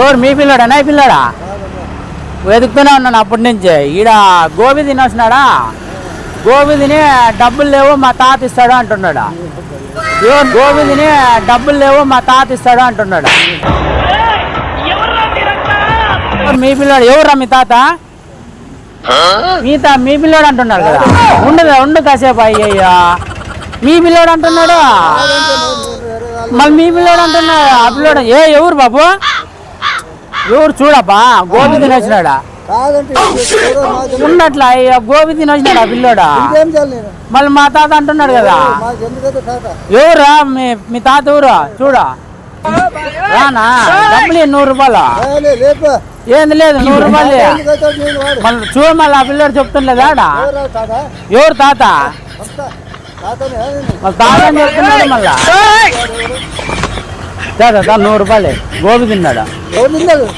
ఎవరు మీ పిల్లోడా? నా పిల్లడా? వెతుకుతూనే ఉన్నాను అప్పటి నుంచి. ఈడ గోబి తినొస్తున్నాడా గోబీ తిని డబ్బులు లేవు మా తాత ఇస్తాడు అంటున్నాడా? ఎవరు? గోబి తిని డబ్బులు లేవు మా తాత ఇస్తాడు అంటున్నాడు? మీ పిల్లోడు? ఎవరా మీ తాత? మీ తా మీ పిల్లోడు అంటున్నాడు కదా. ఉండదు? ఉండు కాసేపు అయ్యయ్యా. మీ పిల్లోడు అంటున్నాడు? మళ్ళీ మీ పిల్లోడు అంటున్నాడు? ఆ పిల్లోడు ఏ ఎవరు బాబు? ఎవరు చూడబ్బా? గోబీ తినొచ్చినాడా మాకు ఉన్నట్లా గోబీ తినొచ్చినాడు ఆ పిల్లోడా? మళ్ళీ మా తాత అంటున్నాడు కదా. మాకు ఎందుకంటే తాత? ఎవరా మీ మీ తాత ఎవరు? చూడా? రానా? డబ్బులు ఇయ్యి, నూరు రూపాయలు? ఏంది లేదు నూరు రూపాయలు. మళ్ళీ చూడు మళ్ళీ ఆ పిల్లోడు చెప్తుండలేదా ఎవరా తాత? ఎవరు తాత? అంతా తాతనే నేను. మళ్ళీ తాత అని చెప్తున్నాడు మళ్ళా? నూరు రూపాయలు. గోబీ తిన్నాడు?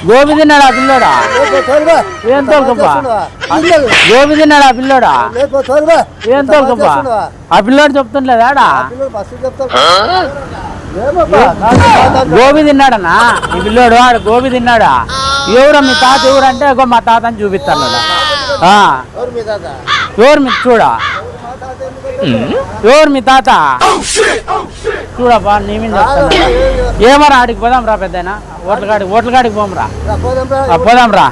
గోబీ తిన్నాడు. ఆ పిల్లోడా? తోలుబా ఏం తోలుకోపా నిందాడు గోబీ తిన్నాడు ఆ పిల్లోడా? తోలుబా ఏం తోలుకోపా ఆ పిల్లోడు చెప్తుండలేదా ఆడ? పిల్లలు బస్సు చెప్తారు ఏమబ్బా తాత తాత గోబీ తిన్నాడనా? ఈ పిల్లోడు ఆడు గోబీ తిన్నాడా? ఎవరు మీ తాత ఎవరు అంటే ఇగో మా తాత అని చూపిస్తాడు ఆ, ఎవరు మీ చూడా? ఎవరు మీ తాత? చూడబ్బా నీ మీద. ఏమరా ఆడికి పోదాం రా పెద్దయినా? ఓట్ల కాడికి ఓట్ల కాడికి పోమరా పోదాం రా.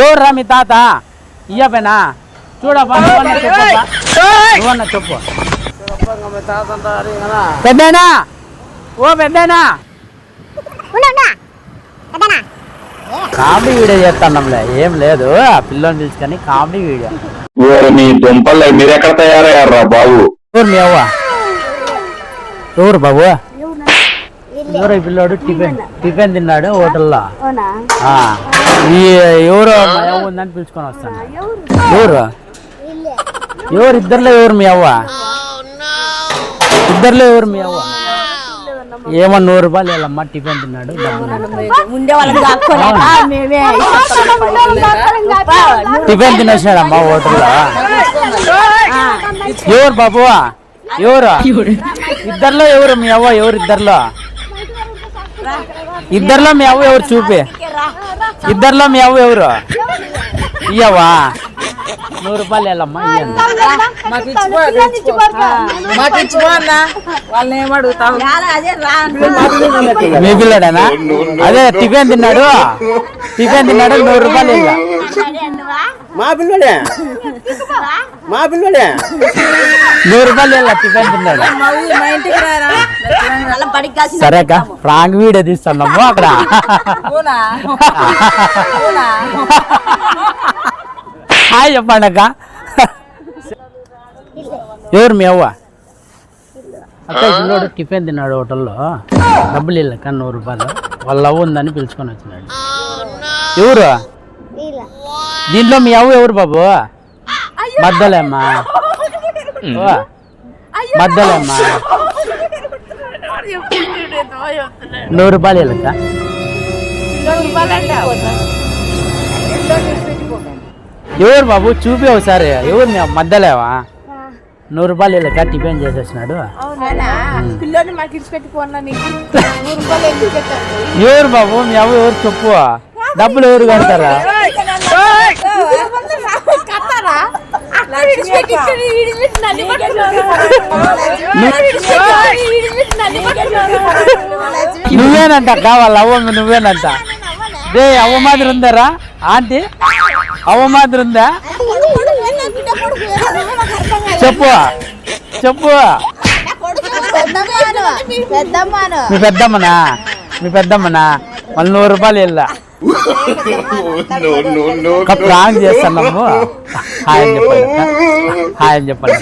ఎవరు రా మీ తాత? నువ్వన్నా చెప్పబ్బా నువ్వన్నా చెప్పు. పెద్దయినా? ఓ పెద్దయినా? కామెడీ వీడియో చేస్తున్నాంలే ఏం లేదు. ఆ పిల్లని పిలుచుకొని కామెడీ వీడియో. మీ దుంపలు? మీరెక్కడ తయారయ్యారా బాబు? ఎవరు మీ అవ్వ? ఎవరు బాబు? ఎవరు ఈ పిల్లోడు టిఫిన్ టిఫిన్ తిన్నాడు హోటల్లో. అవునా? ఆ, ఈ ఎవరు మా అవ్వ ఉందని పిలుచుకొని వస్తాను. ఎవరు? ఎవరు? ఇద్దర్లో ఎవరు మీ అవ్వ? ఇద్దర్లో ఎవరు మీ అవ్వ? ఏమో నూరు రూపాయలు వెళ్ళమ్మా టిఫిన్ తిన్నాడు టిఫిన్ తినేసినాడమ్మా హోటల్లో? ఎవరు బాబు ఎవరు? ఇద్దర్లో ఎవరు మీ అవ్వ? ఎవరు ఇద్దర్లో ఇద్దర్లో మీ అవ్వ ఎవరు చూపి? ఇద్దర్లో మీ అవ్వ ఎవరు? ఇయ్యవా? నూరు రూపాయలు వెళ్ళమ్మా ఇయ్యండి. మాకు ఇచ్చిపో అన్న. వాళ్ళని ఏమడుగుతావు అదే రా మీ పిల్లడేనా? అదే టిఫిన్ తిన్నాడు. టిఫిన్ తిన్నాడు నూరు రూపాయలు ఇల్ల మా పిల్లడే మా పిల్లడే నూరు రూపాయలు సరే అక్క ఫ్రాంక్ వీడియో తీస్తున్నాము అక్కడ. హాయ్ చెప్పండి అక్క. ఎవరు మీ అవ్వ? అక్క టిఫిన్ తిన్నాడు హోటల్లో. డబ్బులు ఇల్లక్క నూరు రూపాయలు. వాళ్ళ అవ్వ ఉందని పిలుచుకొని వచ్చినాడు. ఎవరు? దీంట్లో మీ అవ్వ ఎవరు బాబు? మద్దలేమ్మా మద్దలేమ్మా నూరు రూపాయలు ఇల్లక్క ఎవరు బాబు? చూపి ఒకసారి. ఎవరు మీ మద్దలేవా నూరు రూపాయలు ఇల్లక్క టిఫిన్ చేసేసినాడు ఎవరు బాబు? మీ అవ్వ ఎవరు? చెప్పు. డబ్బులు ఎవరు కడతారా? నువ్వేనంట వాళ్ళ అవ్వ నువ్వేనంట. దే అవ్వ మాదిరి ఉందారా? ఆంటీ అవ్వ మాదిరి ఉందా? చెప్పు. చెప్పు. మీ పెద్దమ్మనా? మీ పెద్దమ్మనా? మళ్ళీ నూరు రూపాయలు వెళ్ళా ఒక ప్లాన్ చేస్తున్నాము హాయ్ అని చెప్పండి. హాయ్ అని చెప్పండి.